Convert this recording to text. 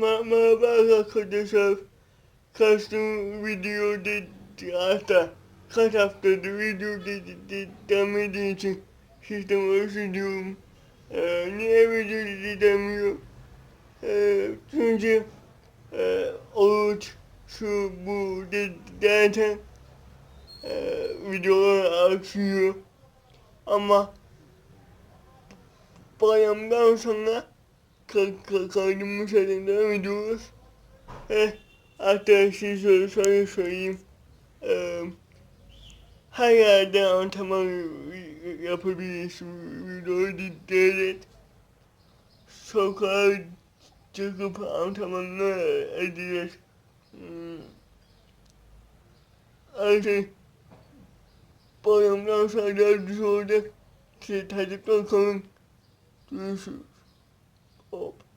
Merhaba arkadaşlar. Kaçtım video dedi hatta kaç haftadır video dedi demediği için sizden özür diliyorum. Ee, niye video dedi demiyor? Ee, çünkü e, oruç şu bu dedi derken e, videolar aksıyor. Ama bayramdan sonra kaydımız devam ediyoruz. Eh, hatta size şöyle, şöyle söyleyeyim. Ee, her yerde antrenman yapabilirsin. Videoyu dinleyerek sokağa çıkıp antrenmanlar edeceğiz. Hmm. Artık bayramdan sonra yardımcı olacak. Tadıkla kalın. Görüşürüz. up